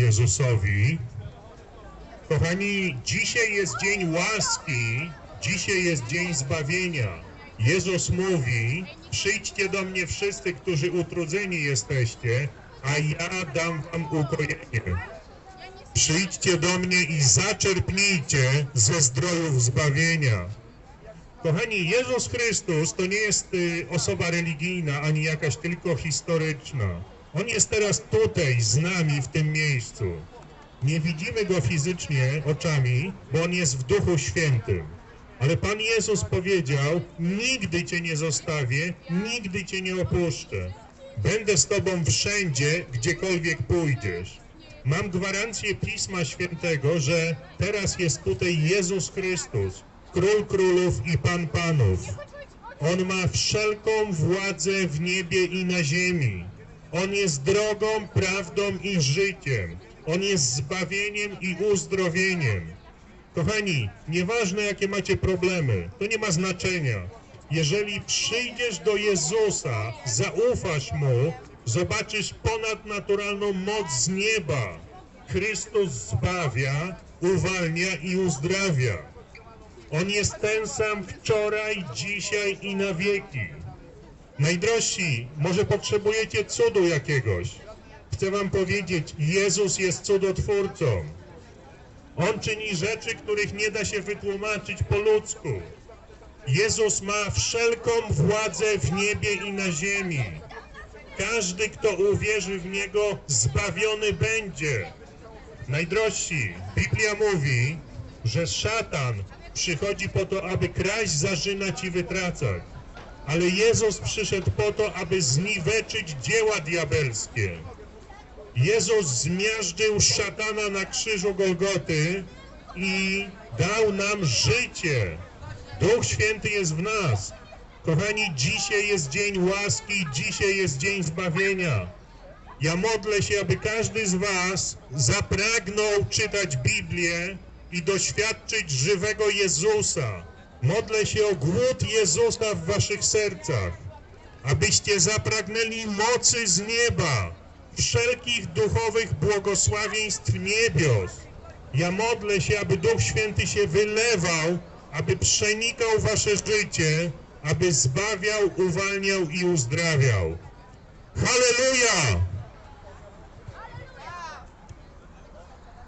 Jezusowi. Kochani, dzisiaj jest dzień łaski, dzisiaj jest dzień zbawienia. Jezus mówi: Przyjdźcie do mnie wszyscy, którzy utrudzeni jesteście, a ja dam wam ukojenie. Przyjdźcie do mnie i zaczerpnijcie ze zdrojów zbawienia. Kochani, Jezus Chrystus to nie jest y, osoba religijna ani jakaś tylko historyczna. On jest teraz tutaj z nami w tym miejscu. Nie widzimy go fizycznie oczami, bo on jest w Duchu Świętym. Ale Pan Jezus powiedział: Nigdy cię nie zostawię, nigdy cię nie opuszczę. Będę z tobą wszędzie, gdziekolwiek pójdziesz. Mam gwarancję Pisma Świętego, że teraz jest tutaj Jezus Chrystus, Król Królów i Pan Panów. On ma wszelką władzę w niebie i na ziemi. On jest drogą, prawdą i życiem. On jest zbawieniem i uzdrowieniem. Kochani, nieważne jakie macie problemy, to nie ma znaczenia. Jeżeli przyjdziesz do Jezusa, zaufasz Mu, zobaczysz ponadnaturalną moc z nieba. Chrystus zbawia, uwalnia i uzdrawia. On jest ten sam wczoraj, dzisiaj i na wieki. Najdrożsi, może potrzebujecie cudu jakiegoś. Chcę wam powiedzieć, Jezus jest cudotwórcą. On czyni rzeczy, których nie da się wytłumaczyć po ludzku. Jezus ma wszelką władzę w niebie i na ziemi. Każdy, kto uwierzy w Niego, zbawiony będzie. Najdrożsi, Biblia mówi, że szatan przychodzi po to, aby kraść, zarzynać i wytracać. Ale Jezus przyszedł po to, aby zniweczyć dzieła diabelskie. Jezus zmiażdżył szatana na krzyżu Golgoty i dał nam życie. Duch Święty jest w nas. Kochani, dzisiaj jest dzień łaski, dzisiaj jest dzień zbawienia. Ja modlę się, aby każdy z Was zapragnął czytać Biblię i doświadczyć żywego Jezusa. Modlę się o głód Jezusa w Waszych sercach, abyście zapragnęli mocy z nieba, wszelkich duchowych błogosławieństw niebios. Ja modlę się, aby Duch Święty się wylewał, aby przenikał Wasze życie, aby zbawiał, uwalniał i uzdrawiał. Halleluja!